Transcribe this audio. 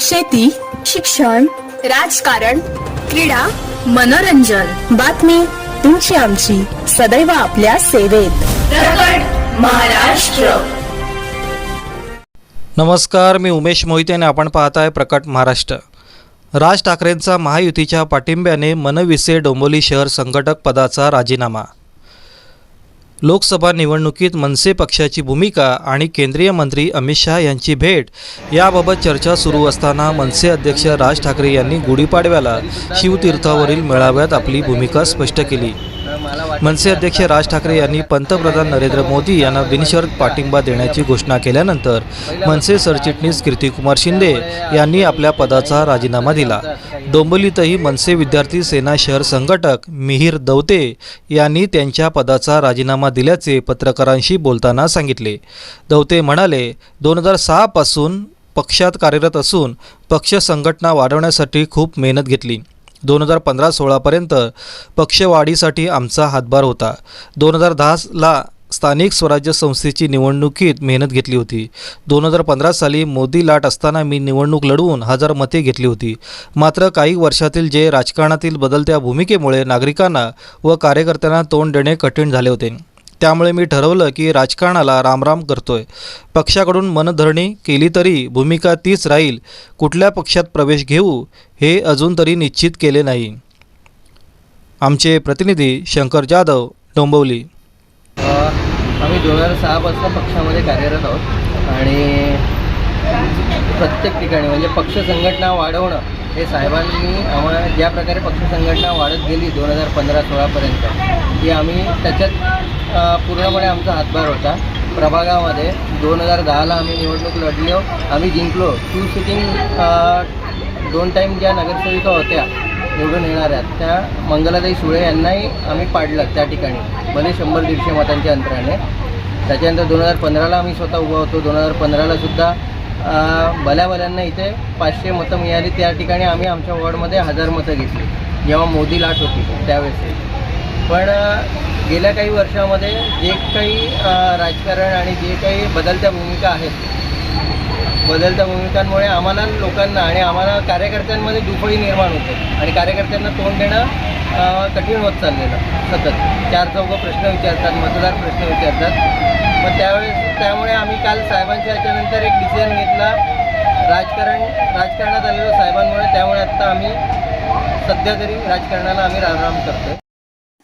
शेती शिक्षण राजकारण क्रीडा मनोरंजन. बातमी तुमची आमची. सदैव आपल्या सेवेत. प्रकट महाराष्ट्र. नमस्कार मी उमेश मोहिते आणि आपण पाहताय प्रकट महाराष्ट्र. राज ठाकरेंचा महायुतीच्या पाठिंब्याने मनविसे डोंबोली शहर संघटक पदाचा राजीनामा. लोकसभा निवडणुकीत मनसे पक्षाची भूमिका आणि केंद्रीय मंत्री अमित शहा यांची भेट याबाबत चर्चा सुरू असताना मनसे अध्यक्ष राज ठाकरे यांनी गुढीपाडव्याला शिवतीर्थावरील मेळाव्यात आपली भूमिका स्पष्ट केली. मनसे अध्यक्ष राज ठाकरे यांनी पंतप्रधान नरेंद्र मोदी यांना बिनशर्त पाठिंबा देण्याची घोषणा केल्यानंतर मनसे सरचिटणीस कीर्तिकुमार शिंदे यांनी आपल्या पदाचा राजीनामा दिला. डोंबलीतही मनसे विद्यार्थी सेना शहर संघटक मिहीर दवते यांनी त्यांच्या पदाचा राजीनामा दिल्याचे पत्रकारांशी बोलताना सांगितले. दवते म्हणाले दोन हजार सहापासून पक्षात कार्यरत असून पक्ष संघटना वाढवण्यासाठी खूप मेहनत घेतली. दोन हजार पंधरा सोळापर्यंत पक्षवाढीसाठी आमचा हातभार होता. दोन हजार दहाला स्थानिक स्वराज्य संस्थेची निवडणुकीत मेहनत घेतली होती. दोन हजार पंधरा साली मोदी लाट असताना मी निवडणूक लढवून हजार मते घेतली होती. मात्र काही वर्षातील जे राजकारणातील बदलत्या भूमिकेमुळे नागरिकांना व कार्यकर्त्यांना तोंड देणे कठीण झाले होते. त्यामुळे मी ठरवलं की राजकारणाला रामराम करतोय. पक्षाकडून मनधरणी केली तरी भूमिका तीच राहील. कुठल्या पक्षात प्रवेश घेऊ हे अजून तरी निश्चित केले नाही. आमचे प्रतिनिधी शंकर जाधव डोंबवली. आम्ही दोन हजार सहापासून पक्षामध्ये कार्यरत आहोत. आणि प्रत्येक ठिकाणी म्हणजे पक्ष संघटना वाढवणं हे साहेबांनी आम्हाला ज्या प्रकारे पक्ष संघटना वाढत गेली दोन हजार पंधरा सोळापर्यंत ती आम्ही त्याच्यात पूर्णपणे आमचा हातभार होता. प्रभागामध्ये दोन हजार दहाला आम्ही निवडणूक लढलो आम्ही जिंकलो. टू सिटिंग दोन टाईम ज्या नगरसेविका होत्या निवडून येणाऱ्या त्या मंगलाताई सुळे यांनाही आम्ही पाडलं त्या ठिकाणी. भले शंभर दीडशे मतांच्या अंतराने. त्याच्यानंतर दोन हजार पंधराला आम्ही स्वतः उभा होतो. दोन हजार पंधरालासुद्धा भल्या भल्यांना इथे पाचशे मतं मिळाली. त्या ठिकाणी आम्ही आमच्या वॉर्डमध्ये हजार मतं घेतली. जेव्हा मोदी लाट होती त्यावेळेस. पण गेल्या काही वर्षामध्ये जे काही राजकारण आणि जे काही बदलत्या भूमिका आहेत बदलत्या भूमिकांमुळे आम्हाला लोकांना आणि आम्हाला कार्यकर्त्यांमध्ये दुफळी निर्माण होते आणि कार्यकर्त्यांना तोंड देणं कठीण होत चाललेलं सतत. चार चौघं प्रश्न विचारतात मतदार प्रश्न विचारतात. मग त्यावेळेस त्यामुळे आम्ही काल साहेबांच्या याच्यानंतर एक डिसिजन घेतला. राजकारण राजकारणात आलेलो साहेबांमुळे त्यामुळे आत्ता आम्ही सध्या तरी राजकारणाला आम्ही रामराम करतो